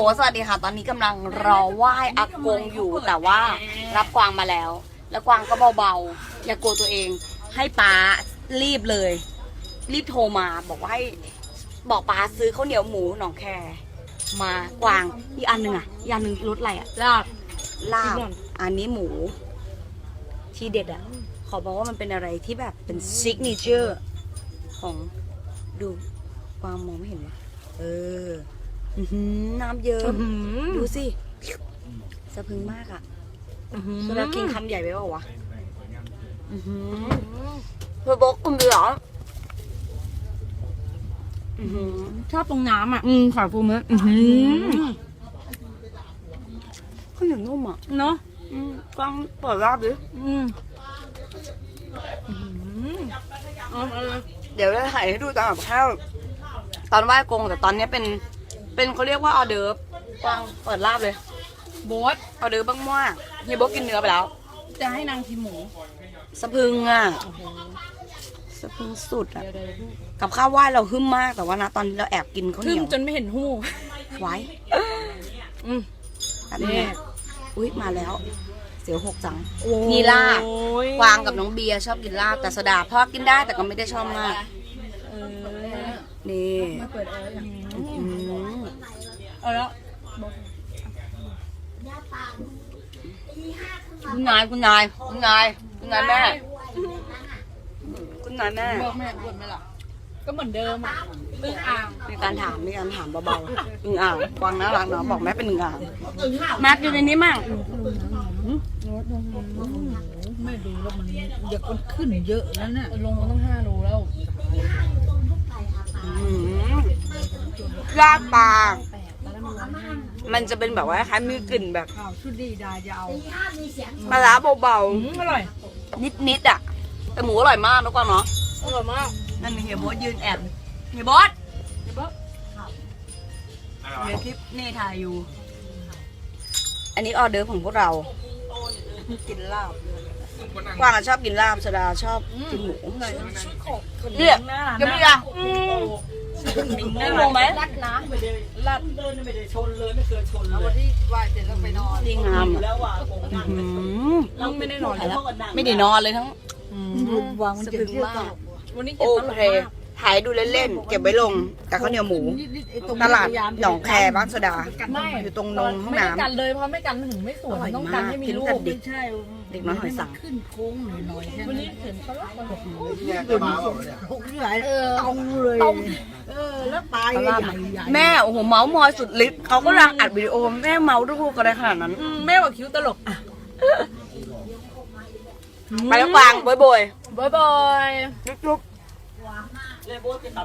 โหสวัสดีค่ะ ตอนนี้กำลังรอไหว้อากงอยู่ แต่ว่ารับกวางมาแล้ว แล้วกวางก็เบาๆ อย่ากลัวตัวเอง ให้ป้ารีบเลย รีบโทรมา บอกว่าให้บอกป้าซื้อข้าวเหนียวหมูหนองแค มากวางอีกอันหนึ่งอะอีกอันหนึ่งรสอะไรอะลาบลาบอีกอันอันนี้หมู ที่เด็ดอะ ขอบอกว่ามันเป็นอะไรที่แบบเป็นซิกเนเจอร์ของดูกวางมองไม่เห็นวะเออ อื้อหือน้ำเยิ้มดูสิสะพรึงมากอะโซดากินคำใหญ่ไปเปล่าวะอือหือเพื่อบอกคุณเหรออือหือชอบตรงน้ำอะ อืมขอฟูมั้ยข้าวเหนียวนุ่มอะเนาะอืมฟังเปิดราบดิอืมเอาเอาเลยเดี๋ยวจะถ่ายให้ดูตอนแบบข้าวตอนไหว้กงแต่ตอนเนี้ยเป็น เป็นเขาเรียกว่าออเดิร์ฟกวางเปิดราบเลยโบ๊ทออเดิร์ฟบ้างมากเฮียโบกกินเนื้อไปแล้ว จะให้นางชิมหมูสะพรึงอะสะพรึงสุดอะกับข้าวไหว้เราหึ่มมากแต่ว่านะตอนนี้เราแอบกินข้าวเหทึ่นีมยวจนไม่เห็นหู้ ไว้อืมแบบนี้นี่อุ้ยมาแล้ว เสียวหกจังโอ้นี่ลาบ โอ้ย กวางกับน้องเบียร์ชอบกินลาบแต่สดาพ่อกินได้แต่ก็ไม่ได้ชอบมาก เออนี่เปิดเอออย่างอืม เอาแล้วคุณนายคุณนายคุณนายคุณนายแม่คุณนายแม่บอกแม่บวดไหมล่ะก็เหมือนเดิมอะอึ้งอ่างมีการถามมีการถามเบาๆอึ่งอ่างกวางน่ารักเนาะบอกแม่เป็นอึ่งอ่างแม็กอยู่ในนี้มั่งไม่ดูแล้วมันเดี๋ยวมันขึ้นเยอะแล้วน่ะลงมาต้องห้าโลแล้วอื้อหือลาบปลา มันจะเป็นแบบว่าคล้ายๆมีกลิ่นแบบข่าวชุดดีดาจะเอาปลาร้าเบาอืมอร่อยๆนิดๆอะแต่หมูอร่อยมากนะกวางเนาะอร่อยมากนั่นเฮียโบอสยืนแอบเฮียโบอสเฮียโบอสเดี๋ยวคลิปนี่ถ่ายอยู่ อันนี้ออเดอร์ของพวกเรากินลาบกวางอะชอบกินลาบสดาชอบกินหมูเนี่ยจะมีอะอืม ไม่งงไหมรัดนะลัดเดินไม่ได้ชนเลยไม่เคยชนเลยวันที่ไหวเสร็จแล้วไปนอนที่งามอะแล้วว่าโกงอื้อหือเราไม่ได้นอนเลยไม่ได้นอนเลยทั้งวางมันสะจะพรึงเยอะมากวันนี้โอเก็บตลกเคมาก ถ่ายดูเล่นๆเก็บไว้ลงกับข้าวเหนียวหมู ตลาดหนองแคบ้านสดา ไม่อยู่ตรงนงห้องไม่ได้น้ำกันเลยเพราะไม่กันมันถึงไม่สวยมันต้องกันให้มีลูกอร่อยมากไม่ใช่เด็กน้อยหอยสังขึ้นโค้งหน่อยๆแค่วันนั้นี้นเห็นเขาเล่ากันแบบนี้โค้งใหญ่เออตรงเลยตรงเออแล้วตายใหญ่ๆแม่โอ้โหเมาส์มอยสุดฤทธิ์เขาก็รังอัดวิดีโอแม่เมาส์ดูกันได้ขนาดนั้นอืมแม่บอกคิ้วตลกอะไปแล้วกวางบอยบอยบายบายจุ๊บ बहुत इंदा